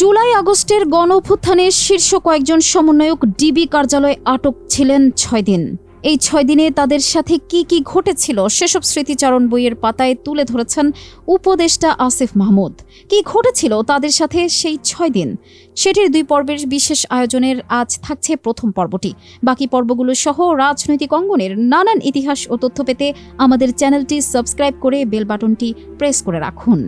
জুলাই আগস্টের গণঅভ্যুত্থানে শীর্ষ কয়েকজন সমন্বয়ক ডিবি কার্যালয়ে আটক ছিলেন ছয় দিন। এই ছয় দিনে তাদের সাথে কি কি ঘটেছিল সেসব স্মৃতিচারণ বইয়ের পাতায় তুলে ধরেছেন উপদেষ্টা আসিফ মাহমুদ। কি ঘটেছিল তাদের সাথে সেই ছয় দিন? সেটির দুই পর্বের বিশেষ আয়োজনের আজ থাকছে প্রথম পর্বটি। বাকি পর্বগুলো সহ রাজনৈতিক অঙ্গনের নানান ইতিহাস ও তথ্য পেতে আমাদের চ্যানেলটি সাবস্ক্রাইব করে বেল বাটনটি প্রেস করে রাখুন।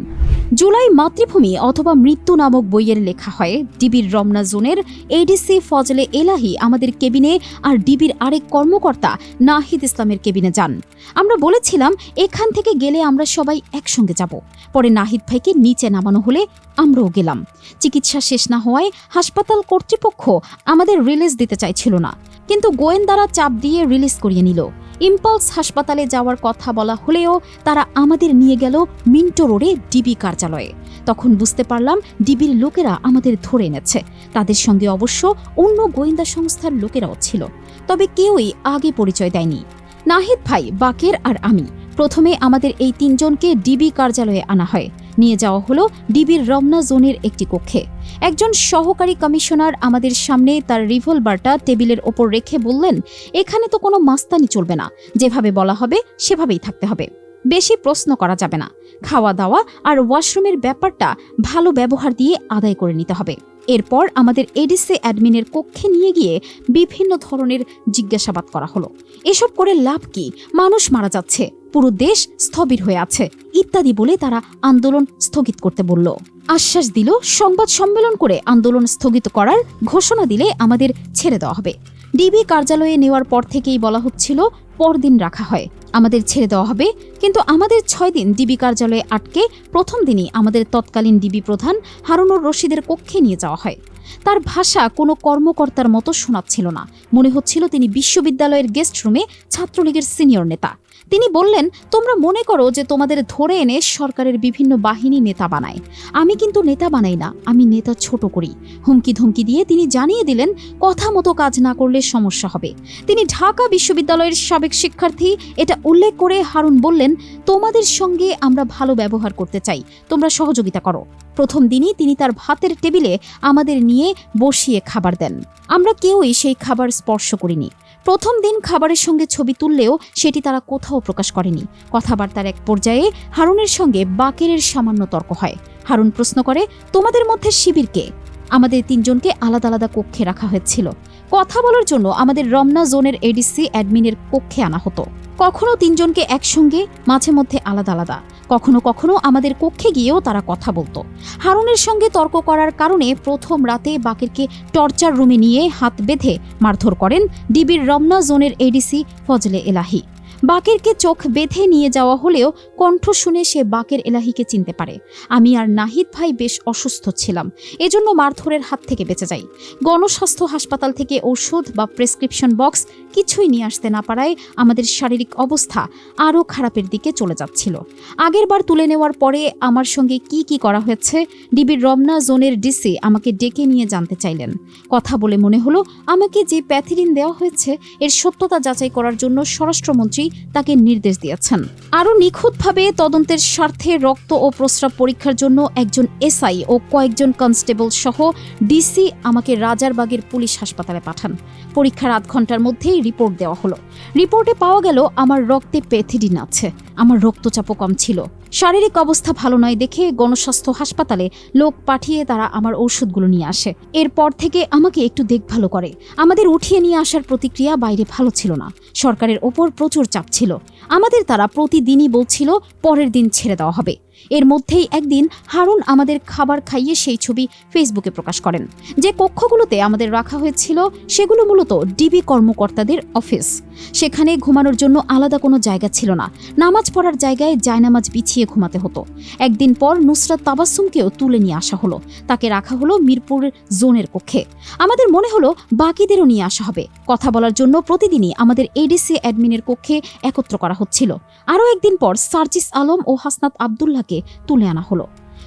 জুলাই মাতৃভূমি অথবা মৃত্যু নামক বইয়ের লেখা হয়। ডিবির রমনা জোনের এডিসি ফজলে এলাহি আমাদের কেবিনে আর ডিবির আরেক কর্মকর্তা নাহিদ ইসলামের কেবিনে যান। আমরা বলেছিলাম, এখান থেকে গেলে আমরা সবাই একসঙ্গে যাব। পরে নাহিদ ভাইকে নিচে নামানো হলে আমরাও গেলাম। চিকিৎসা শেষ না হওয়ায় হাসপাতাল কর্তৃপক্ষ আমাদের রিলিজ দিতে চাইছিল না। কিন্তু গোয়েন্দারা চাপ দিয়ে রিলিজ করিয়ে নিল। ইম্পালস হাসপাতালে যাওয়ার কথা বলা হলেও তারা আমাদের নিয়ে গেল মিন্টো রোডে ডিবি কার্যালয়ে। তখন বুঝতে পারলাম ডিবির লোকেরা আমাদের ধরে এনেছে। তাদের সঙ্গে অবশ্য অন্য গোয়েন্দা সংস্থার লোকেরাও ছিল। তবে কেউই আগে পরিচয় দেয়নি। নাহিদ ভাই, বাকের আর আমি। প্রথমে আমাদের এই তিনজনকে ডিবি কার্যালয়ে আনা হয়। নিয়ে যাওয়া হলো ডিবির রমনা জোনের একটি কক্ষে। একজন সহকারী কমিশনার আমাদের সামনে তার রিভলভারটা টেবিলের ওপর রেখে বললেন, এখানে তো কোনো মাস্তানি চলবে না। যেভাবে বলা হবে, সেভাবেই থাকতে হবে। বেশি প্রশ্ন করা যাবে না। খাওয়া দাওয়া আর ওয়াশরুমের ব্যাপারটা ভালো ব্যবহার দিয়ে আদায় করে নিতে হবে। এরপর আমাদের এডিসি অ্যাডমিনের কক্ষে নিয়ে গিয়ে বিভিন্ন ধরনের জিজ্ঞাসাবাদ করা হলো। এসব করে লাভ কি? মানুষ মারা যাচ্ছে, পুরো দেশ স্থবির হয়ে আছে, ইত্যাদি বলে তারা আন্দোলন স্থগিত করতে বলল। আশ্বাস দিল, সংবাদ সম্মেলন করে আন্দোলন স্থগিত করার ঘোষণা দিলে আমাদের ছেড়ে দেওয়া হবে। ডিবি কার্যালয়ে নেওয়ার পর থেকেই বলা হচ্ছিল, পরদিন রাখা হয়। আমাদের ছেড়ে দেওয়া হবে, কিন্তু আমাদের ছয় দিন ডিবি কার্যালয়ে আটকে প্রথম দিনই আমাদের তৎকালীন ডিবি প্রধান হারুনুর রশিদের কক্ষে নিয়ে যাওয়া হয়। তার ভাষা কোনো কর্মকর্তার মতো শোনাচ্ছিল না। মনে হচ্ছিল তিনি বিশ্ববিদ্যালয়ের গেস্ট রুমে ছাত্রলীগের সিনিয়র নেতা। তিনি বললেন, তোমরা মনে করো যে তোমাদের ধরে এনে সরকারের বিভিন্ন বাহিনী নেতা বানায়। আমি কিন্তু নেতা বানাই না, আমি নেতা ছোট করি। হুমকি ধমকি দিয়ে তিনি জানিয়ে দিলেন, কথা মতো কাজ না করলে সমস্যা হবে। তিনি ঢাকা বিশ্ববিদ্যালয়ের সাবেক শিক্ষার্থী, এটা উল্লেখ করে হারুন বললেন, তোমাদের সঙ্গে আমরা ভালো ব্যবহার করতে চাই, তোমরা সহযোগিতা করো। প্রথম দিনই তিনি তার ভাতের টেবিলে আমাদের নিয়ে বসিয়ে খাবার দেন। আমরা কেউই সেই খাবার স্পর্শ করিনি। প্রথম দিন খাবারের সঙ্গে ছবি তুললেও সেটি তারা কোথাও প্রকাশ করেনি। কথাবার্তার এক পর্যায়ে হারুনের সঙ্গে বাকেরের সামান্য তর্ক হয়। হারুন প্রশ্ন করে, তোমাদের মধ্যে শিবির কে? আমাদের তিনজনকে আলাদা আলাদা কক্ষে রাখা হয়েছিল। কথা বলার জন্য আমাদের রমনা জোনের এডিসি অ্যাডমিনের কক্ষে আনা হতো। কখনো তিনজনকে একসঙ্গে, মাঝে মধ্যে আলাদা আলাদা। কখনো কখনো আমাদের কক্ষে গিয়েও তারা কথা বলতো। হারুনের সঙ্গে তর্ক করার কারণে প্রথম রাতে বাকিরকে টর্চার রুমে নিয়ে হাত বেঁধে মারধর করেন ডিবির রমনা জোনের এডিসি ফজলে এলাহি। বাকেরকে চোখ বেঁধে নিয়ে যাওয়া হলেও কণ্ঠ শুনে সে বাকের এলাহিকে চিনতে পারে। আমি আর নাহিদ ভাই বেশ অসুস্থ ছিলাম, এজন্য মারধরের হাত থেকে বেঁচে যাই। গণস্বাস্থ্য হাসপাতাল থেকে ওষুধ বা প্রেসক্রিপশন বক্স কিছুই নিয়ে আসতে না পারায় আমাদের শারীরিক অবস্থা আরও খারাপের দিকে চলে যাচ্ছিল। আগের বার তুলে নেওয়ার পরে আমার সঙ্গে কি কি করা হয়েছে ডিবির রমনা জোনের ডিসি আমাকে ডেকে নিয়ে জানতে চাইলেন। কথা বলে মনে হলো, আমাকে যে প্যাথিরিন দেওয়া হয়েছে, এর সত্যতা যাচাই করার জন্য স্বরাষ্ট্রমন্ত্রী তাকে নির্দেশ দিয়েছেন। আরও নিখুঁতভাবে তদন্তের স্বার্থে রক্ত ও প্রস্রাব পরীক্ষার জন্য একজন এসআই ও কয়েকজন কনস্টেবল সহ ডিসি আমাকে রাজারবাগের পুলিশ হাসপাতালে পাঠান। পরীক্ষার আধ ঘণ্টার মধ্যেই রিপোর্ট দেওয়া হলো। রিপোর্টে পাওয়া গেল, আমার রক্তে প্যাথিডিন আছে। আমার রক্তচাপও কম ছিল। শারীরিক অবস্থা ভালো নয় দেখে গণস্বাস্থ্য হাসপাতালে লোক পাঠিয়ে তারা আমার ঔষধগুলো নিয়ে আসে। এরপর থেকে আমাকে একটু দেখভালও করে। আমাদের উঠিয়ে নিয়ে আসার প্রতিক্রিয়া বাইরে ভালো ছিল না। সরকারের ওপর প্রচুর চাপ ছিল। আমাদের তারা প্রতিদিনই বলছিল, পরের দিন ছেড়ে দেওয়া হবে। এর মধ্যেই একদিন হারুন আমাদের খাবার খাইয়ে সেই ছবি ফেসবুকে প্রকাশ করেন। যে কক্ষগুলোতে আমাদের রাখা হয়েছিল সেগুলো মূলত ডিবি কর্মকর্তাদের অফিস। সেখানে ঘুমানোর জন্য আলাদা কোনো জায়গা ছিল না। নামাজ পড়ার জায়গায় জায়নামাজ বিছিয়ে ঘুমাতে হতো। একদিন পর নুসরাত তাবাসুমকেও তুলে নিয়ে আসা হলো। তাকে রাখা হলো মিরপুর জোনের কক্ষে। আমাদের মনে হলো বাকিদেরও নিয়ে আসা হবে। কথা বলার জন্য প্রতিদিনই আমাদের এডিসি অ্যাডমিনের কক্ষে একত্র করা হচ্ছিল। আরও একদিন পর সার্জিস আলম ও হাসনাত আবদুল্লাহকে তুলে আনা হলো।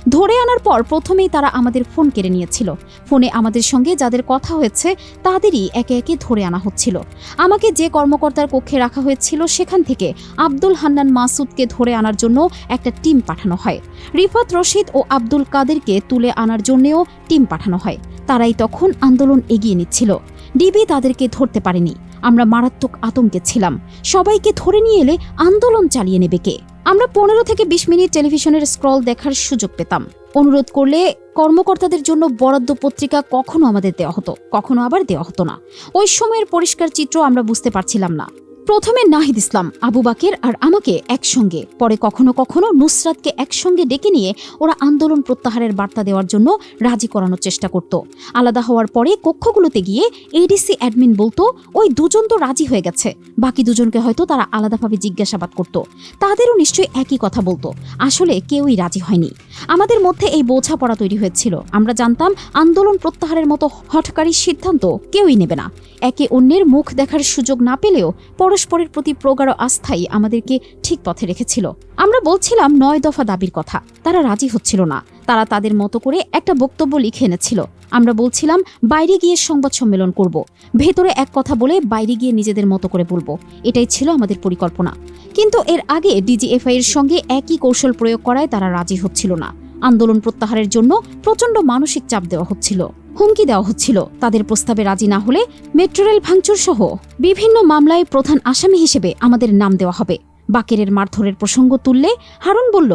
ধরে আনার পর প্রথমেই তারা আমাদের ফোন কেড়ে নিয়েছিল। ফোনে আমাদের সঙ্গে যাদের কথা হয়েছে, তাদেরই একে একে ধরে আনা হচ্ছিল। আমাকে যে কর্মকর্তার কক্ষে রাখা হয়েছিল, সেখান থেকে আব্দুল হান্নান মাসুদকে ধরে আনার জন্য একটা টিম পাঠানো হয়। রিফাত রশিদ ও আব্দুল কাদেরকে তুলে আনার জন্যেও টিম পাঠানো হয়। তারাই তখন আন্দোলন এগিয়ে নিচ্ছিল। ডিবি তাদেরকে ধরতে পারেনি। আমরা মারাত্মক আতঙ্কে ছিলাম। সবাইকে ধরে নিয়ে এলে আন্দোলন চালিয়ে নেবে কে? আমরা পনেরো থেকে বিশ মিনিট টেলিভিশনের স্ক্রল দেখার সুযোগ পেতাম। অনুরোধ করলে কর্মকর্তাদের জন্য বরাদ্দ পত্রিকা কখনো আমাদের দেওয়া হতো, কখনো আবার দেওয়া হতো না। ওই সময়ের পরিষ্কার চিত্র আমরা বুঝতে পারছিলাম না। প্রথমে নাহিদ ইসলাম, আবু বাকের আর আমাকে একসঙ্গে। পরে কখনো কখনো নুসরাতকে একসঙ্গে ডেকে নিয়ে ওরা আন্দোলন প্রত্যাহারের বার্তা দেওয়ার জন্য রাজি করানোর চেষ্টা করত। আলাদা হওয়ার পরে কক্ষগুলোতে গিয়ে এডিসি অ্যাডমিন বলতো, ওই দুজন তো রাজি হয়ে গেছে। বাকি দুজনকে হয়তো তারা আলাদাভাবে জিজ্ঞাসাবাদ করত। তাদেরও নিশ্চয়ই একই কথা বলতো। আসলে কেউই রাজি হয়নি। আমাদের মধ্যে এই বোঝাপড়া তৈরি হয়েছিল। আমরা জানতাম আন্দোলন প্রত্যাহারের মতো হঠকারী সিদ্ধান্ত কেউই নেবে না। একে অন্যের মুখ দেখার সুযোগ না পেলেও পরস্পরের প্রতি প্রগাঢ় আস্থাই আমাদেরকে ঠিক পথে রেখেছিল। আমরা বলছিলাম নয় দফা দাবির কথা, তারা রাজি হচ্ছিল না। তারা তাদের মতো করে একটা বক্তব্য লিখে এনেছিল। আমরা বলছিলাম, বাইরে গিয়ে সংবাদ সম্মেলন করব। ভেতরে এক কথা বলে বাইরে গিয়ে নিজেদের মতো করে বলব। এটাই ছিল আমাদের পরিকল্পনা। কিন্তু এর আগে ডিজিএফআই এর সঙ্গে একই কৌশল প্রয়োগ করায় তারা রাজি হচ্ছিল না। আন্দোলন প্রত্যাহারের জন্য প্রচণ্ড মানসিক চাপ দেওয়া হচ্ছিল। হুমকি দেওয়া হচ্ছিল। তাদের প্রস্তাবে রাজি না হলে মেট্রো রেল ভাঙচুর সহ বিভিন্ন মামলায় প্রধান আসামি হিসেবে আমাদের নাম দেওয়া হবে। বাকেরের মারধরের প্রসঙ্গ তুললে হারুন বলল,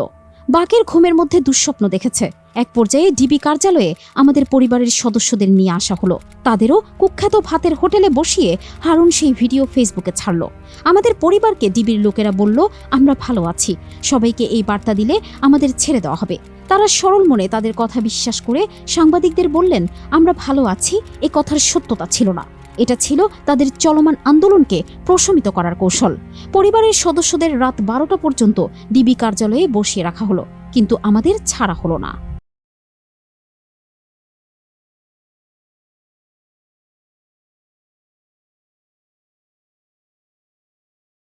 বাকের ঘুমের মধ্যে দুঃস্বপ্ন দেখেছে। এক পর্যায়ে ডিবি কার্যালয়ে আমাদের পরিবারের সদস্যদের নিয়ে আসা হলো। তাদেরও কুখ্যাত ভাতের হোটেলে বসিয়ে হারুন সেই ভিডিও ফেসবুকে ছাড়ল। আমাদের পরিবারকে ডিবির লোকেরা বলল, আমরা ভালো আছি। সবাইকে এই বার্তা দিলে আমাদের ছেড়ে দেওয়া হবে। তারা সরল মনে তাদের কথা বিশ্বাস করে সাংবাদিকদের বললেন, আমরা ভালো আছি, এ কথার সত্যতা ছিল না। এটা ছিল তাদের চলমান আন্দোলনকে প্রশমিত করার কৌশল। পরিবারের সদস্যদের রাত বারোটা পর্যন্ত ডিবি কার্যালয়ে বসিয়ে রাখা হলো, কিন্তু আমাদের ছাড়া হলো না।